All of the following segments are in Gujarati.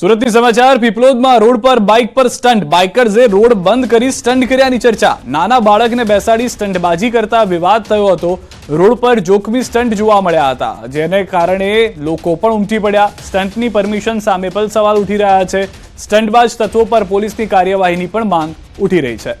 સુરતની સમાચાર, પીપલોદમાં રોડ પર બાઇક પર સ્ટન્ટ બાઇકર્સે રોડ બંધ કરી સ્ટન્ટ કર્યાની ચર્ચા. નાના બાળકને બેસાડી સ્ટન્ટબાજી કરતા વિવાદ થયો હતો. રોડ પર જોખમી સ્ટન્ટ જોવા મળ્યા હતા. જેને કારણે લોકો પણ ઉમટી પડ્યા. સ્ટન્ટની પરમિશન સામે પણ સવાલ ઉઠી રહ્યા છે. સ્ટન્ટબાજ તત્વો પર પોલીસની કાર્યવાહીની પણ માંગ ઉઠી રહી છે.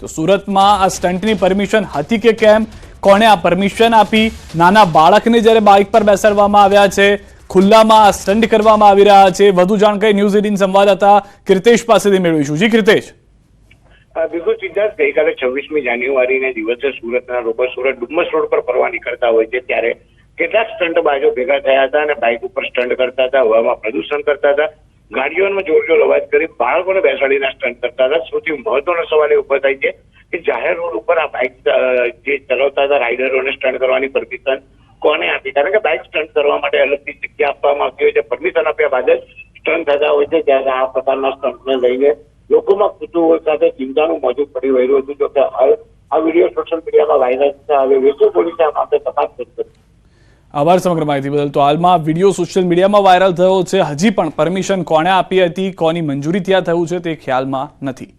તો સુરતમાં આ સ્ટન્ટની પરમિશન હતી કે કેમ? કોણે આ પરમિશન આપી? નાના બાળકને જ્યારે બાઇક પર બેસાડવામાં આવ્યા છે, ખુલ્લામાં આ સ્ટન્ટ કરવામાં આવી રહ્યા છે. વધુ જાણકારી ન્યૂઝ એટીન સંવાદદાતા કીર્તેશ પાસેથી મેળવીશું. જી, કીર્તેશ. બિલકુલ સિદ્ધાર્થ ગઈકાલે છવ્વીસમી જાન્યુઆરીને દિવસે સુરતના લોકો સુરત ડુમ્મસ રોડ પર ફરવા નીકળતા હોય છે, ત્યારે કેટલાક સ્ટંટબાજો ભેગા થયા હતા અને બાઇક ઉપર સ્ટન્ટ કરતા હતા, હવામાં પ્રદૂષણ કરતા હતા. ગાડીઓમાં જોર જોર અવાજ કરી બાળકોને બેસાડીને સ્ટન્ટ કરતા હતા. સૌથી મહત્વનો સવાલ એ ઊભો થાય છે કે જાહેર રોડ ઉપર આ બાઇક જે ચલાવતા હતા રાઇડરોને સ્ટન્ટ કરવાની પરમિશન કોને આપી? કારણ કે બાઇક સ્ટન્ટ કરવા માટે અલગથી જગ્યા આપવામાં આવતી હોય છે. પરમિશન આપ્યા બાદ જ સ્ટન્ટ થતા હોય છે. ત્યારે આ પ્રકારના સ્ટન્ટને લઈને લોકોમાં કુતુહલ સાથે ચિંતાનું મોજું પડી રહ્યું હતું. જો કે હાલ આ વીડિયો સોશિયલ મીડિયામાં વાયરલ થતા હવે વેસુ પોલીસે આ મામલે તપાસ શરૂ કરી. આભાર સમગ્ર માહિતી બદલ. તો હાલમાં વીડિયો સોશિયલ મીડિયામાં વાયરલ થયો છે. હજી પણ પરમિશન કોણે આપી હતી? કોની મંજૂરી ત્યાં થયું છે તે ખ્યાલમાં નથી.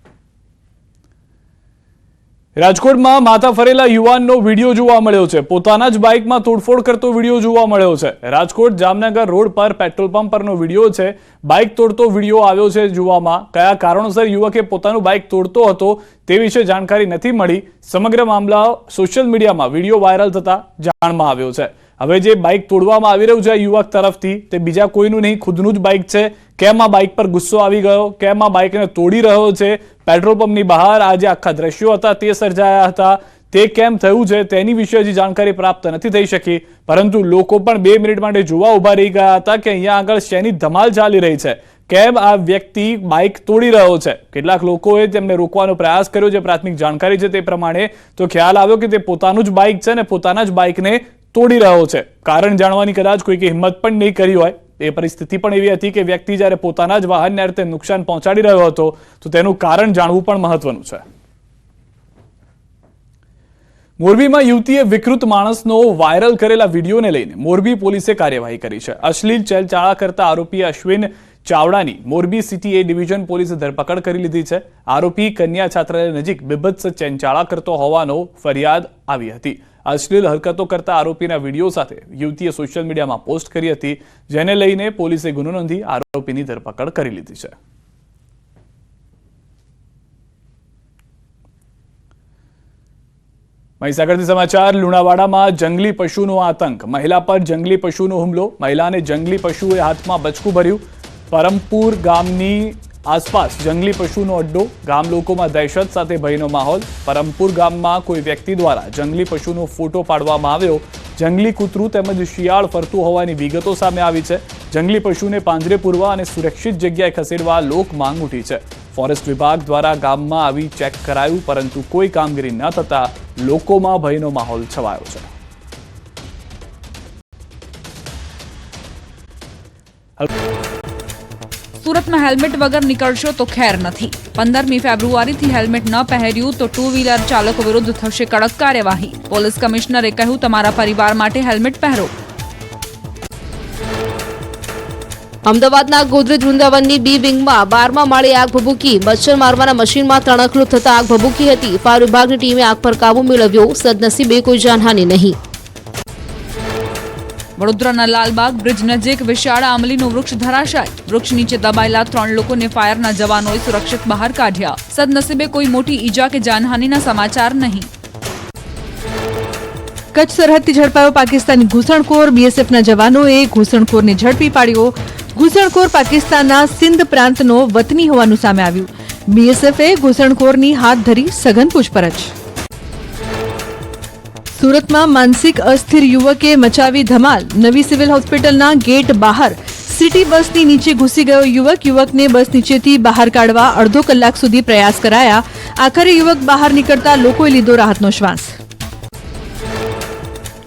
રાજકોટમાં માથા ફરેલા યુવાનનો વીડિયો જોવા મળ્યો છે. પોતાના જ બાઇકમાં તોડફોડ કરતો વીડિયો જોવા મળ્યો છે. રાજકોટ જામનગર રોડ પર પેટ્રોલ પંપ પરનો વીડિયો છે. બાઇક તોડતો વીડિયો આવ્યો છે જોવામાં. કયા કારણોસર યુવકે પોતાનું બાઇક તોડતો હતો તે વિશે જાણકારી નથી મળી. સમગ્ર મામલા સોશિયલ મીડિયામાં વીડિયો વાયરલ થતા જાણમાં આવ્યો છે. હવે જે બાઇક તોડવામાં આવી રહ્યું છે યુવક તરફથી તે બીજા કોઈનું નહીં, ખુદનું જ બાઇક છે. કેમ આ બાઇક પર ગુસ્સો આવી ગયો? કેમ આ બાઇકને તોડી રહ્યો છે? પેટ્રોલ પંપની બહાર આ જે આખા દ્રશ્યો હતા, તે સર્જાયા હતા. તે કેમ થયું છે તેની વિશે હજી જાણકારી પ્રાપ્ત નથી થઈ શકી. પરંતુ લોકો પણ બે મિનિટ માટે જોવા ઊભા રહી ગયા હતા કે અહીંયા આગળ શેની ધમાલ ચાલી રહી છે. કેમ આ વ્યક્તિ બાઇક તોડી રહ્યો છે? કેટલાક લોકોએ તેમને રોકવાનો પ્રયાસ કર્યો જે પ્રાથમિક જાણકારી છે તે પ્રમાણે. તો ખ્યાલ આવ્યો કે તે પોતાનું જ બાઇક છે ને પોતાના જ બાઇકને તોડી રહ્યો છે. કારણ જાણવાની કદાચ કોઈકે હિંમત પણ નહીં કરી હોય. એ પરિસ્થિતિ પણ એવી હતી કે વ્યક્તિ જ્યારે પોતાના જ વાહનને રીતે નુકસાન પહોંચાડી રહ્યો હતો, તો તેનું કારણ જાણવું પણ મહત્વનું છે. મોરબીમાં યુવતીએ વિકૃત માણસનો વાયરલ કરેલા વિડીયોને લઈને મોરબી પોલીસે કાર્યવાહી કરી છે. અશ્લીલ ચેલચાળા કરતા આરોપી અશ્વિન ચાવડાની મોરબી સિટી એ ડિવિઝન પોલીસે ધરપકડ કરી લીધી છે. આરોપી કન્યા છાત્રાલય નજીક બિભત્સ ચેનચાળા કરતો હોવાનો ફરિયાદ આવી હતી. અશ્લીલ હરકતો કરતા આરોપીના વીડિયો સાથે યુવતીએ સોશિયલ મીડિયામાં પોસ્ટ કરી હતી, જેને લઈને પોલીસે ગુનો નોંધી આરોપીની ધરપકડ કરી લીધી છે. મહીસાગરથી સમાચાર, લુણાવાડામાં જંગલી પશુનો આતંક. મહિલા પર જંગલી પશુનો હુમલો. મહિલાને જંગલી પશુએ હાથમાં બચકું ભર્યું. પરમપુર ગામની આસપાસ જંગલી પશુનો અડ્ડો, ગામ લોકોમાં દહેશત સાથે ભયનો માહોલ. પરમપુર ગામમાં કોઈ વ્યક્તિ દ્વારા જંગલી પશુનો ફોટો પાડવામાં આવ્યો. જંગલી કૂતરું તેમજ શિયાળ ફરતું હોવાની વિગતો સામે આવી છે. જંગલી પશુને પાંજરે પૂરવા અને સુરક્ષિત જગ્યાએ ખસેડવા લોક માંગ ઉઠી છે. ફોરેસ્ટ વિભાગ દ્વારા ગામમાં આવી ચેક કરાયું, પરંતુ કોઈ કામગીરી ન થતાં લોકોમાં ભયનો માહોલ છવાયો છે. સુરતમાં હેલ્મેટ વગર નીકળશો તો ખેર નથી. પંદરમી ફેબ્રુઆરીથી હેલ્મેટ ન પહેર્યું તો ટુ વ્હીલર ચાલકો વિરુદ્ધ થશે કડક કાર્યવાહી. પોલીસ કમિશનરે કહ્યું, તમારા પરિવાર માટે હેલ્મેટ પહેરો. અમદાવાદના ગોદરેજ વૃંદાવનની બી વિંગમાં બારમા માળે આગ ભભૂકી. મચ્છર મારવાના મશીનમાં તણખલું થતા આગ ભભૂકી હતી. ફાયર વિભાગની ટીમે આગ પર કાબુ મેળવ્યો. સદનસીબે કોઈ જાનહાની નહીં. વડોદરાના લાલબાગ બ્રિજ નજીક વિશાળ આંબલીનું વૃક્ષ ધરાશાય. વૃક્ષ નીચે દબાયેલા ત્રણ લોકોને ફાયરના જવાનોએ સુરક્ષિત બહાર કાઢ્યા. સદનસીબે કોઈ મોટી ઈજા કે જાનહાનિના સમાચાર નહીં. કચ્છ સરહદથી ઝડપાયો પાકિસ્તાની ઘૂસણખોર. બીએસએફના જવાનોએ ઘૂસણખોરને ઝડપી પાડ્યો. ઘૂસણખોર પાકિસ્તાનના સિંધ પ્રાંતનો વતની હોવાનું સામે આવ્યું. બીએસએફે ઘૂસણખોરની હાથ ધરી સઘન પૂછપરછ. સુરતમાં માનસિક અસ્થિર યુવકે મચાવી ધમાલ. નવી સિવિલ હોસ્પિટલના ગેટ બહાર સિટી બસની નીચે ઘૂસી ગયો યુવક. યુવકને બસ નીચેથી બહાર કાઢવા અડધો કલાક સુધી પ્રયાસ કરાયા. આખરે યુવક બહાર નીકળતા લોકોએ લીધો રાહતનો શ્વાસ.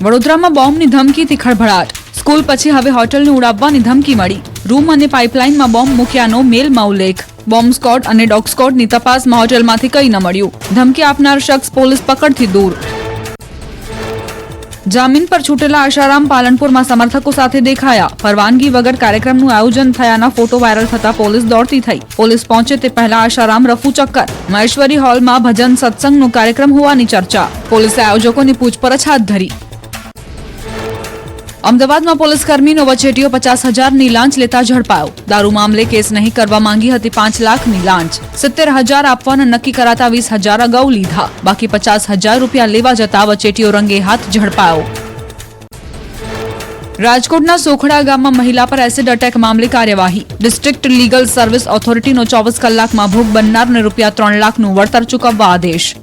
વડોદરામાં બોમ્બની ધમકીથી ખળભળાટ સ્કૂલ પછી હવે હોટલને ઉડાવવાની ધમકી મળી. રૂમ અને પાઇપલાઇનમાં બોમ્બ મૂક્યાનો મેલમાં ઉલ્લેખ. બોમ્બ સ્કોડ અને ડોગ સ્કોડની તપાસમાં હોટલમાંથી કંઈ ન મળ્યું. ધમકી આપનાર શખ્સ પોલીસ પકડથી દૂર. જામીન પર છૂટેલા આશારામ પાલનપુરમાં સમર્થકો સાથે દેખાયા. પરવાનગી વગર કાર્યક્રમનું આયોજન થયાના ફોટો વાયરલ થતા પોલીસ દોડતી થઈ. પોલીસ પહોંચે તે પહેલા આશારામ રફુ ચક્કર. મહેશ્વરી હોલમાં ભજન સત્સંગનો કાર્યક્રમ હોવાની ચર્ચા. પોલીસે આયોજકોની પૂછપરછ હાથ ધરી. અમદાવાદમાં પોલીસકર્મીનો વચેટીઓ પચાસ હજારની લાંચ લેતા ઝડપાયો. દારૂ મામલે કેસ નહીં કરવા માંગી હતી પાંચ લાખની લાંચ. સિત્તેર હજાર આપવાના નક્કી કરાતા વીસ હજાર અગાઉ લીધા. બાકી પચાસ હજાર રૂપિયા લેવા જતા વચેટીઓ રંગે હાથ ઝડપાયો. રાજકોટના સોખડા ગામમાં મહિલા પર એસિડ અટેક મામલે કાર્યવાહી. ડિસ્ટ્રિક્ટ લીગલ સર્વિસ ઓથોરિટીનો ચોવીસ કલાકમાં ભોગ બનનારને રૂપિયા ત્રણ લાખનું વળતર ચૂકવવા આદેશ.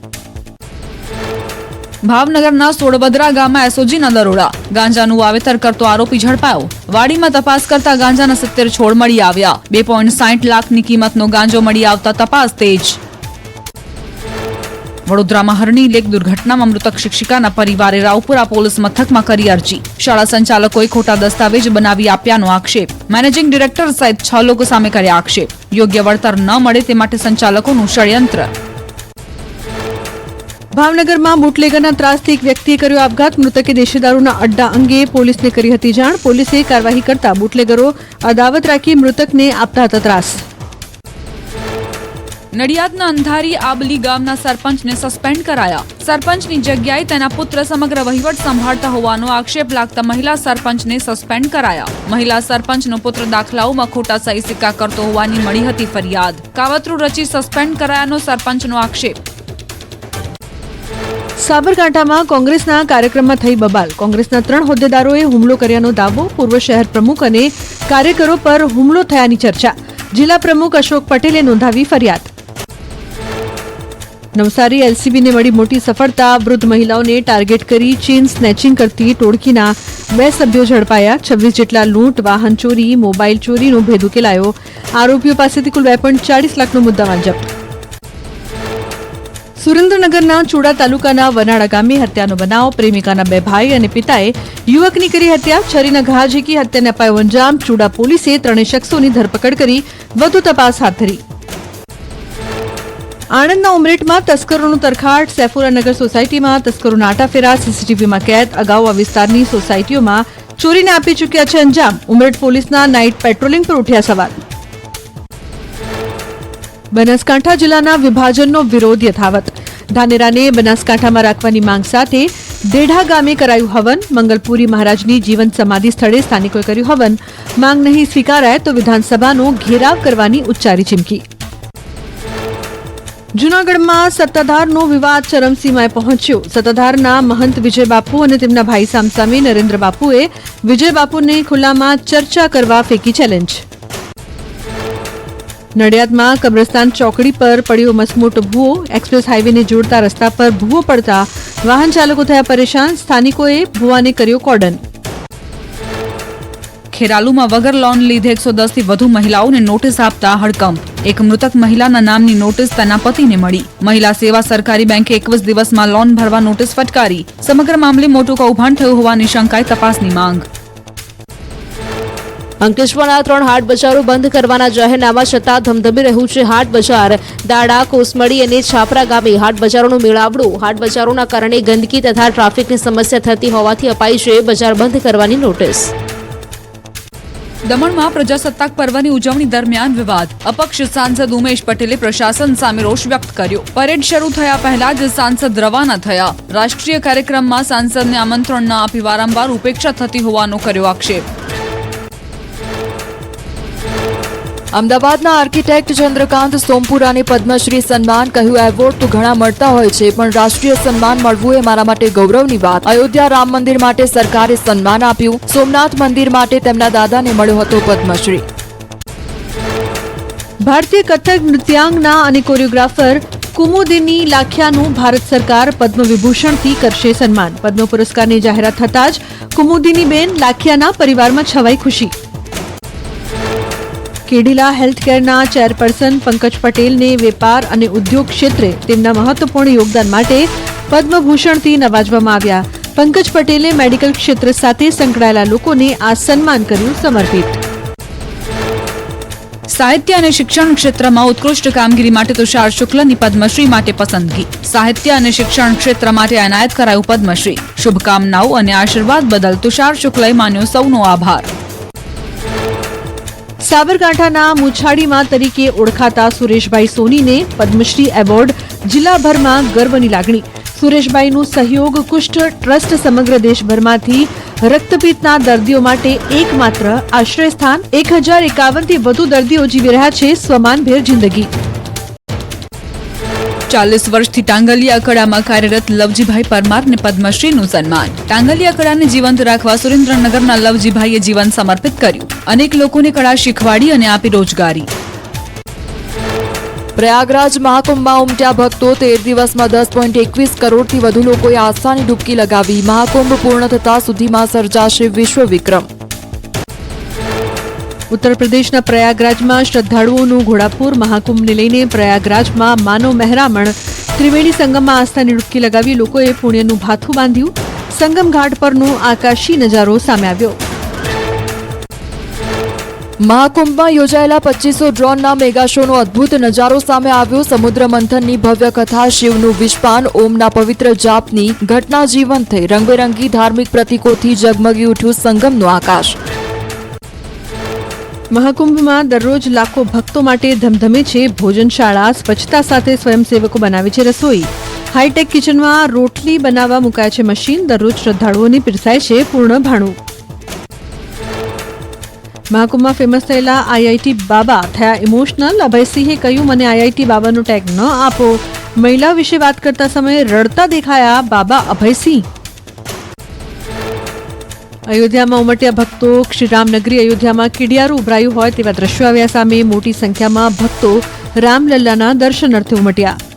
ભાવનગરના સોડબદરા ગામમાં એસઓજીના દરોડા. ગાંજાનું વાવેતર કરતો આરોપી ઝડપાયો. વાડીમાં તપાસ કરતા ગાંજાના સિત્તેર છોડ મળી આવ્યા. બે પોઈન્ટ સાઠ લાખની કિંમતનો ગાંજો મળી આવતા તપાસ તેજ. વડોદરામાં હરણી લેક દુર્ઘટનામાં મૃતક શિક્ષિકાના પરિવારે રાવપુરા પોલીસ મથકમાં કરી અરજી. શાળા સંચાલકોએ ખોટા દસ્તાવેજ બનાવી આપ્યાનો આક્ષેપ. મેનેજિંગ ડિરેક્ટર સહિત છ લોકો સામે કર્યા આક્ષેપ. યોગ્ય વળતર ન મળે તે માટે સંચાલકોનું ષડયંત્ર. ભાવનગરમાં બુટલેગરના ત્રાસથી એક વ્યક્તિએ કર્યો આપઘાત. મૃતકે દેશેદારોના અડ્ડા અંગે પોલીસને કરી હતી જાણ. પોલીસે કાર્યવાહી કરતા બુટલેગરો અદાવત રાખી મૃતકને આપતા હતા ત્રાસ. નડિયાદના અંધારી આબલી ગામના સરપંચને સસ્પેન્ડ કરાયા. સરપંચની જગ્યાએ તેના પુત્ર સમગ્ર વહીવટ સંભાળતા હોવાનો આક્ષેપ લાગતા મહિલા સરપંચને સસ્પેન્ડ કરાયા. મહિલા સરપંચનો પુત્ર દાખલાઓમાં ખોટા સહી સિક્કા કરતો હોવાની મળી હતી ફરિયાદ. કાવતરું રચી સસ્પેન્ડ કરાયાનો સરપંચનો આક્ષેપ. સાબરકાંઠામાં કોંગ્રેસના કાર્યક્રમમાં થઈ બબાલ. કોંગ્રેસના ત્રણ હોદ્દેદારોએ હુમલો કર્યાનો દાવો પૂર્વ શહેર પ્રમુખ અને કાર્યકરો પર હુમલો થયાની ચર્ચા. જિલ્લા પ્રમુખ અશોક પટેલે નોંધાવી ફરિયાદ. નવસારી એલસીબીને મળી મોટી સફળતા. વૃદ્ધ મહિલાઓને ટાર્ગેટ કરી ચેઇન સ્નેચિંગ કરતી ટોળકીના બે સભ્યો ઝડપાયા. છવ્વીસ જેટલા લૂંટ, વાહન ચોરી, મોબાઈલ ચોરીનો ભેદ ઉકેલાયો. આરોપીઓ પાસેથી કુલ બે લાખનો મુદ્દામાલ જપ્ત. સુરેન્દ્રનગરના ચુડા તાલુકાના વનાળા ગામે હત્યાનો બનાવ. પ્રેમિકાના બે ભાઈ અને પિતાએ યુવકની કરી હત્યા. છરીના ઘા ઝીકી હત્યાને અપાયો અંજામ. ચુડા પોલીસે ત્રણેય શખ્સોની ધરપકડ કરી. વધુ તપાસ હાથ ધરી. આણંદના ઉમરેઠમાં તસ્કરોનું તરખાટ. સૈફુરાનગર સોસાયટીમાં તસ્કરોના આટાફેરા સીસીટીવીમાં કેદ. અગાઉ આ વિસ્તારની સોસાયટીઓમાં ચોરીને આપી ચૂક્યા છે અંજામ. ઉમરેઠ પોલીસના નાઇટ પેટ્રોલિંગ પર ઉઠ્યા સવાલ. બનાસકાંઠા જિલ્લાના વિભાજનનો વિરોધ યથાવત. ધાનેરાને બનાસકાંઠામાં રાખવાની માંગ સાથે દેઢા ગામે કરાયું હવન. મંગલપુરી મહારાજની જીવન સમાધિ સ્થળે સ્થાનિકોએ કર્યું હવન. માંગ નહીં સ્વીકારાય તો વિધાનસભાનો ઘેરાવ કરવાની ઉચ્ચારી ચીમકી. જૂનાગઢમાં સત્તાધારનો વિવાદ ચરમસીમાએ પહોંચ્યો. સત્તાધારના મહંત વિજય બાપુ અને તેમના ભાઈ સામસામે નરેન્દ્ર બાપુએ વિજય બાપુને ખુલ્લામાં ચર્ચા કરવા ફેંકી ચેલેન્જ નડિયાદમાં કબ્રસ્તાન ચોકડી પર પડ્યો મસમોટો ભૂવો. એક્સપ્રેસ હાઈવેને જોડતા રસ્તા પર ભૂવો પડતા વાહન ચાલકો થયા પરેશાન. સ્થાનિકોએ ભૂવાને કર્યો કોર્ડન ખેરાલુમાં વગર લોન લીધે એકસો દસથી વધુ મહિલાઓને નોટિસ આપતા હડકંપ. એક મૃતક મહિલાના નામની નોટિસ તેના પતિને મળી. મહિલા સેવા સરકારી બેંકે એકવીસ દિવસમાં લોન ભરવા નોટિસ ફટકારી. સમગ્ર મામલે મોટું કૌભાંડ થયું હોવાની શંકાએ તપાસની માંગ. અંકલેશ્વરના ત્રણ હાટ બજારો બંધ કરવાના જાહેરનામા છતાં ધમધમી રહ્યું છે હાટ બજાર. દાડા, કોસમડી અને છાપરા ગામે હાટ બજારોનું મેળાવડું. હાટ બજારોના કારણે ગંદકી તથા ટ્રાફિકની સમસ્યા થતી હોવાથી અપાઈ છે બજાર બંધ કરવાની નોટિસ. દમણમાં પ્રજાસત્તાક પર્વની ઉજવણી દરમિયાન વિવાદ. અપક્ષ સાંસદ ઉમેશ પટેલે પ્રશાસન સામે રોષ વ્યક્ત કર્યો. પરેડ શરૂ થયા પહેલા જ સાંસદ રવાના થયા. રાષ્ટ્રીય કાર્યક્રમમાં સાંસદને આમંત્રણ ન આપી વારંવાર ઉપેક્ષા થતી હોવાનો કર્યો આક્ષેપ. અમદાવાદના આર્કિટેક્ટ ચંદ્રકાંત સોમપુરાને પદ્મશ્રી સન્માન કહ્યું એવોર્ડ તો ઘણા મળતા હોય છે, પણ રાષ્ટ્રીય સન્માન મળવું એ મારા માટે ગૌરવની વાત. અયોધ્યા રામ મંદિર માટે સરકારે સન્માન આપ્યું. સોમનાથ મંદિર માટે તેમના દાદાને મળ્યો હતો પદ્મશ્રી. ભારતીય કથક, નૃત્યાંગના અને કોરિયોગ્રાફર કુમુદિની લાખિયાનું ભારત સરકાર પદ્મ વિભૂષણથી કરશે સન્માન. પદ્મ પુરસ્કારની જાહેરાત થતાં જ કુમુદિની બેન લાખિયાના પરિવારમાં છવાઈ ખુશી. કેડીલા હેલ્થકેરના ચેરપર્સન પંકજ પટેલને વેપાર અને ઉદ્યોગ ક્ષેત્રે તેમના મહત્વપૂર્ણ યોગદાન માટે પદ્મભૂષણથી નવાજવામાં આવ્યા. પંકજ પટેલે મેડિકલ ક્ષેત્ર સાથે સંકળાયેલા લોકોને આ સન્માન કર્યું સમર્પિત. સાહિત્ય અને શિક્ષણ ક્ષેત્રમાં ઉત્કૃષ્ટ કામગીરી માટે તુષાર શુક્લની પદ્મશ્રી માટે પસંદગી. સાહિત્ય અને શિક્ષણ ક્ષેત્ર માટે એનાયત કરાયું પદ્મશ્રી. શુભકામનાઓ અને આશીર્વાદ બદલ તુષાર શુક્લએ માન્યો સૌનો આભાર. સાબરકાંઠાના મુછાડીમાં તરીકે ઓળખાતા સુરેશભાઈ સોનીને પદ્મશ્રી એવોર્ડ જિલ્લાભરમાં ગર્વની લાગણી. સુરેશભાઈનું સહયોગ કુષ્ઠ ટ્રસ્ટ સમગ્ર દેશભરમાંથી રક્તપિત્તના દર્દીઓ માટે એકમાત્ર આશ્રય સ્થાન એક હજાર એકાવનથી વધુ દર્દીઓ જીવી રહ્યા છે સ્વમાનભેર જિંદગી. ચાલીસ વર્ષથી ટાંગલિયા અખાડામાં કાર્યરત લવજીભાઈ પરમારને પદ્મશ્રીનું સન્માન. ટાંગલિયા અખાડાને જીવંત રાખવા સુરેન્દ્રનગરના લવજીભાઈએ જીવન સમર્પિત કર્યું. અનેક લોકોને કળા શીખવાડી અને આપી રોજગારી. પ્રયાગરાજ મહાકુંભમાં ઉમટ્યા ભક્તો તેર દિવસમાં દસ પોઈન્ટ એકવીસ કરોડથી વધુ લોકોએ આસ્થાની ડૂબકી લગાવી. મહાકુંભ પૂર્ણ થતા સુધીમાં સર્જાશે વિશ્વ વિક્રમ. ઉત્તર પ્રદેશના પ્રયાગરાજમાં શ્રદ્ધાળુઓનું ઘોડાપુર મહાકુંભને લઈને પ્રયાગરાજમાં માનવ મહેરામણ ત્રિવેણી સંગમમાં આસ્થાની ડૂબકી લગાવી લોકોએ પુણ્યનું ભાથું બાંધ્યું. સંગમ ઘાટ પરનો આકાશી નજારો સામે આવ્યો. મહાકુંભમાં યોજાયેલા પચીસો ડ્રોનના મેગા શોનો અદ્ભુત નજારો સામે આવ્યો. સમુદ્ર મંથનની ભવ્ય કથા, શિવનું વિશ્વાન ઓમના પવિત્ર જાપની ઘટના જીવંત થઈ. રંગબેરંગી ધાર્મિક પ્રતીકોથી ઝગમગી ઉઠ્યું સંગમનું આકાશ. મહાકુંભમાં દરરોજ લાખો ભક્તો માટે ધમધમે છે ભોજનશાળા, સ્વચ્છતા સાથે સ્વયંસેવકો બનાવે છે રસોઈ. હાઈટેક કિચનમાં રોટલી બનાવવા મુકાય છે મશીન, દરરોજ શ્રદ્ધાળુઓને પીરસાય છે પૂર્ણ ભાણું. મહાકુંભમાં ફેમસ થયેલા આઈઆઈટી બાબા થયા ઇમોશનલ અભયસિંહે કહ્યું, મને આઈઆઈટી બાબાનો ટેગ ન આપો. મહિલા વિશે વાત કરતા સમયે રડતા દેખાયા બાબા અભયસિંહ. અયોધ્યામાં ઉમટ્યા ભક્તો શ્રીરામનગરી અયોધ્યામાં કીડિયારું ઉભરાયું હોય તેવા દ્રશ્યો આવ્યા સામે મોટી સંખ્યામાં ભક્તો રામલલ્લાના દર્શનાર્થે ઉમટ્યા.